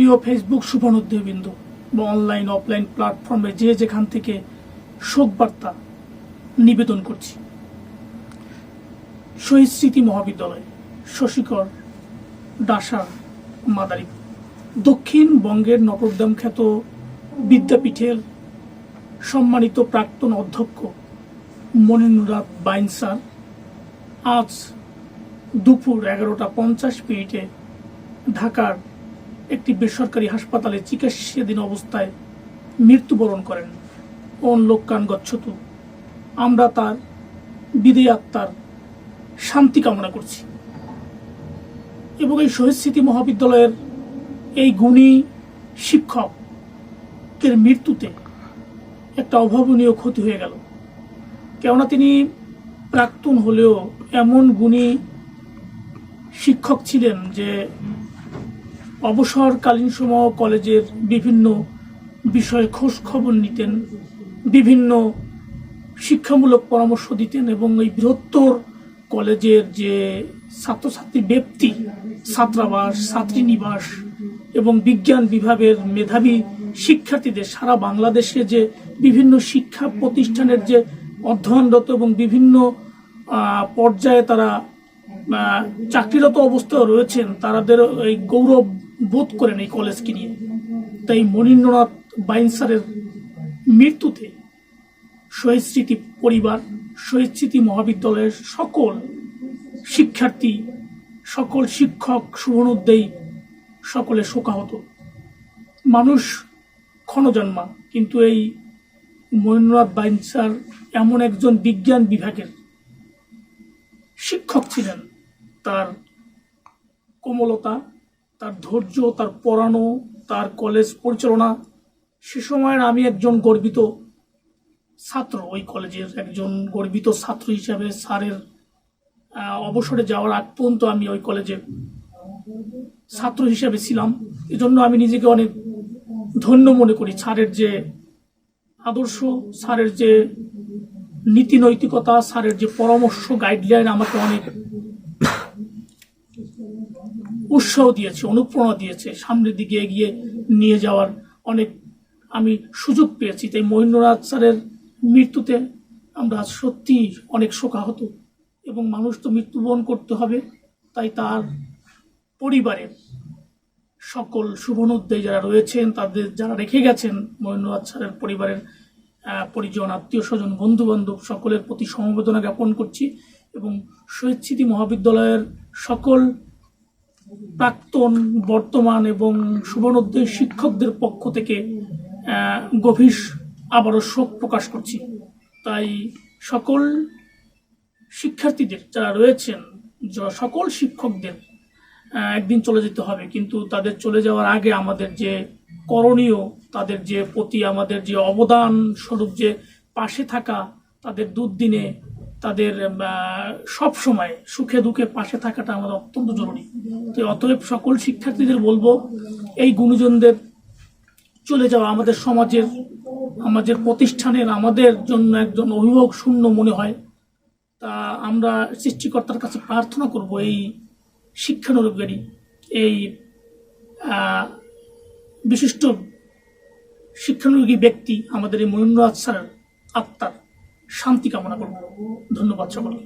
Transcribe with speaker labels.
Speaker 1: প্রিয় ফেসবুক শুভানুদ্দেবিন্দু বা online offline প্ল্যাটফর্মে যে যেখান থেকে শোক বার্তা নিবেদন করছি। শহীদ স্মৃতি মহাবিদ্যালয় শশীকর ডাসা মাদারী দক্ষিণবঙ্গের নটরদাম খ্যাত বিদ্যাপীঠের সম্মানিত প্রাক্তন অধ্যক্ষ মনিনুরাত বাইন স্যার আজ দুপুর এগারোটা পঞ্চাশ মিনিটে ঢাকার একটি বেসরকারি হাসপাতালে চিকিৎসাধীন অবস্থায় মৃত্যুবরণ করেন। অন লোকান গচ্ছতু। আমরা তার বিদেয় আত্মার শান্তি কামনা করছি। এবং এই শহীদ স্মৃতি মহাবিদ্যালয়ের এই গুণী শিক্ষকের মৃত্যুতে একটা অভাবনীয় ক্ষতি হয়ে গেল। কেননা তিনি প্রাক্তন হলেও এমন গুণী শিক্ষক ছিলেন যে অবসরকালীন সময় কলেজের বিভিন্ন বিষয়ে খোঁজ খবর নিতেন, বিভিন্ন শিক্ষামূলক পরামর্শ দিতেন এবং এই বৃহত্তর কলেজের যে ছাত্রছাত্রী ব্যক্তি, ছাত্রাবাস, ছাত্রীনিবাস এবং বিজ্ঞান বিভাগের মেধাবী শিক্ষার্থীদের সারা বাংলাদেশে যে বিভিন্ন শিক্ষা প্রতিষ্ঠানের যে অধ্যয়নরত এবং বিভিন্ন পর্যায়ে তারা চাকরিরত অবস্থায় রয়েছেন তাদের এই গৌরব বোধ করেন এই কলেজকে নিয়ে। তাই মনীন্দ্রনাথ বাইন স্যারের মৃত্যুতে শহীদ স্মৃতি পরিবার শহীদ স্মৃতি মহাবিদ্যালয়ের সকল শিক্ষার্থী, সকল শিক্ষক শুভনোদ্দেয়ী সকলে শোকাহত। মানুষ ক্ষণজন্মা, কিন্তু এই মহেন্দ্রনাথ বাইন স্যার এমন একজন বিজ্ঞান বিভাগের শিক্ষক ছিলেন। তার কোমলতা তার ধৈর্য, তার পড়ানো, তার কলেজ পরিচালনা, সে সময়ের আমি একজন গর্বিত ছাত্র। ওই কলেজের একজন গর্বিত ছাত্র হিসাবে স্যারের অবসরে যাওয়ার আগ পর্যন্ত আমি ওই কলেজে ছাত্র হিসাবে ছিলাম। এজন্য আমি নিজেকে অনেক ধন্য মনে করি। স্যারের যে আদর্শ, স্যারের যে নীতি নৈতিকতা স্যারের যে পরামর্শ গাইডলাইন আমাকে অনেক উৎসাহ দিয়েছে, অনুপ্রেরণা দিয়েছে, সামনের দিকে এগিয়ে নিয়ে যাওয়ার অনেক আমি সুযোগ পেয়েছি। তাই মহেন্দ্রনাথ স্যারের মৃত্যুতে আমরা সত্যি অনেক শোকাহত এবং মানুষ তো মৃত্যুবরণ করতে হবে, তাই তার পরিবারের সকল শুভনোদ্দেয় যারা রয়েছেন, তাদের যারা রেখে গেছেন, মহেন্দ্রনাথ স্যারের পরিবারের পরিজন, আত্মীয় স্বজন বন্ধু বান্ধব সকলের প্রতি সমবেদনা জ্ঞাপন করছি এবং শহীদ স্মৃতি মহাবিদ্যালয়ের সকল প্রাক্তন বর্তমান এবং সুবর্ণোদয় শিক্ষকদের পক্ষ থেকে গভীর আবারও শোক প্রকাশ করছি। তাই সকল শিক্ষার্থীদের যারা রয়েছেন, য- সকল শিক্ষকদের একদিন চলে যেতে হবে। কিন্তু তাদের চলে যাওয়ার আগে আমাদের যে করণীয়, তাদের যে প্রতি আমাদের যে অবদান স্বরূপ যে পাশে থাকা, তাদের দুর্দিনে তাদের সব সময় সুখে দুঃখে পাশে থাকাটা আমাদের অত্যন্ত জরুরি। তো অতএব সকল শিক্ষার্থীদের বলব, এই গুণীজনদের চলে যাওয়া আমাদের সমাজের, আমাদের প্রতিষ্ঠানের, আমাদের জন্য একজন অভিভাবক শূন্য মনে হয়। তা আমরা সৃষ্টিকর্তার কাছে প্রার্থনা করব এই শিক্ষানুরোগী, এই বিশিষ্ট শিক্ষানুরোগী ব্যক্তি আমাদের এই মনীন্দ্রনাথ স্যারের আত্মার। শান্তি কামনা করব। ধন্যবাদ সকলকে।